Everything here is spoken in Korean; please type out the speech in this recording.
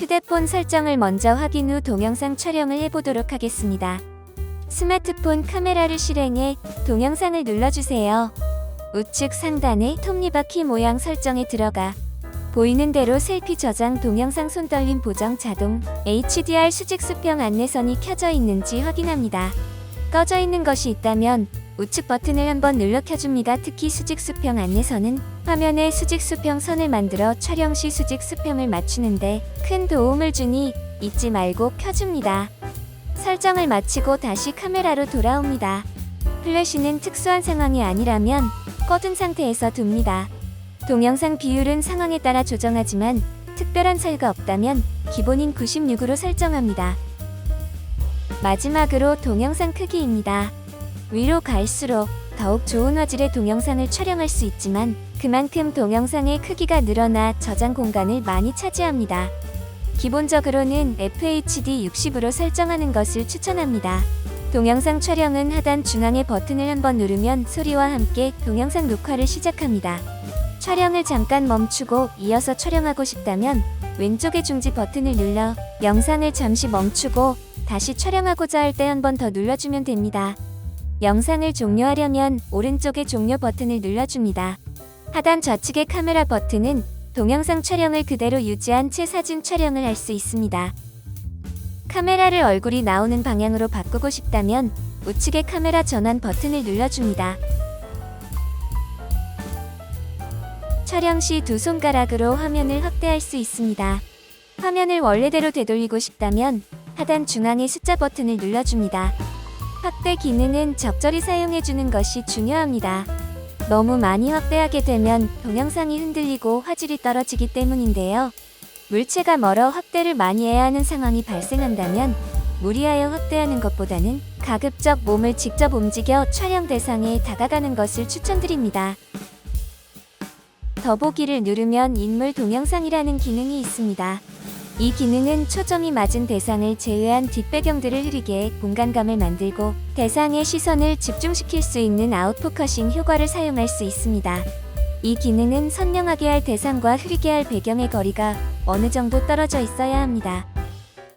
휴대폰 설정을 먼저 확인 후 동영상 촬영을 해보도록 하겠습니다. 스마트폰 카메라를 실행해 동영상을 눌러주세요. 우측 상단의 톱니바퀴 모양 설정에 들어가 보이는 대로 셀피 저장 동영상 손떨림 보정 자동 HDR 수직 수평 안내선이 켜져 있는지 확인합니다. 꺼져 있는 것이 있다면 우측 버튼을 한번 눌러 켜줍니다. 특히 수직 수평 안내선은 화면에 수직 수평 선을 만들어 촬영 시 수직 수평을 맞추는데 큰 도움을 주니 잊지 말고 켜줍니다. 설정을 마치고 다시 카메라로 돌아옵니다. 플래시는 특수한 상황이 아니라면 꺼둔 상태에서 둡니다. 동영상 비율은 상황에 따라 조정하지만 특별한 차이가 없다면 기본인 96으로 설정합니다. 마지막으로 동영상 크기입니다. 위로 갈수록 더욱 좋은 화질의 동영상을 촬영할 수 있지만 그만큼 동영상의 크기가 늘어나 저장 공간을 많이 차지합니다. 기본적으로는 FHD 60으로 설정하는 것을 추천합니다. 동영상 촬영은 하단 중앙의 버튼을 한번 누르면 소리와 함께 동영상 녹화를 시작합니다. 촬영을 잠깐 멈추고 이어서 촬영하고 싶다면 왼쪽의 중지 버튼을 눌러 영상을 잠시 멈추고 다시 촬영하고자 할 때 한번 더 눌러주면 됩니다. 영상을 종료하려면 오른쪽의 종료 버튼을 눌러줍니다. 하단 좌측의 카메라 버튼은 동영상 촬영을 그대로 유지한 채 사진 촬영을 할 수 있습니다. 카메라를 얼굴이 나오는 방향으로 바꾸고 싶다면 우측의 카메라 전환 버튼을 눌러줍니다. 촬영 시 두 손가락으로 화면을 확대할 수 있습니다. 화면을 원래대로 되돌리고 싶다면 하단 중앙의 숫자 버튼을 눌러줍니다. 확대 기능은 적절히 사용해주는 것이 중요합니다. 너무 많이 확대하게 되면 동영상이 흔들리고 화질이 떨어지기 때문인데요. 물체가 멀어 확대를 많이 해야 하는 상황이 발생한다면 무리하여 확대하는 것보다는 가급적 몸을 직접 움직여 촬영 대상에 다가가는 것을 추천드립니다. 더보기를 누르면 인물 동영상이라는 기능이 있습니다. 이 기능은 초점이 맞은 대상을 제외한 뒷배경들을 흐리게 해 공간감을 만들고 대상의 시선을 집중시킬 수 있는 아웃포커싱 효과를 사용할 수 있습니다. 이 기능은 선명하게 할 대상과 흐리게 할 배경의 거리가 어느 정도 떨어져 있어야 합니다.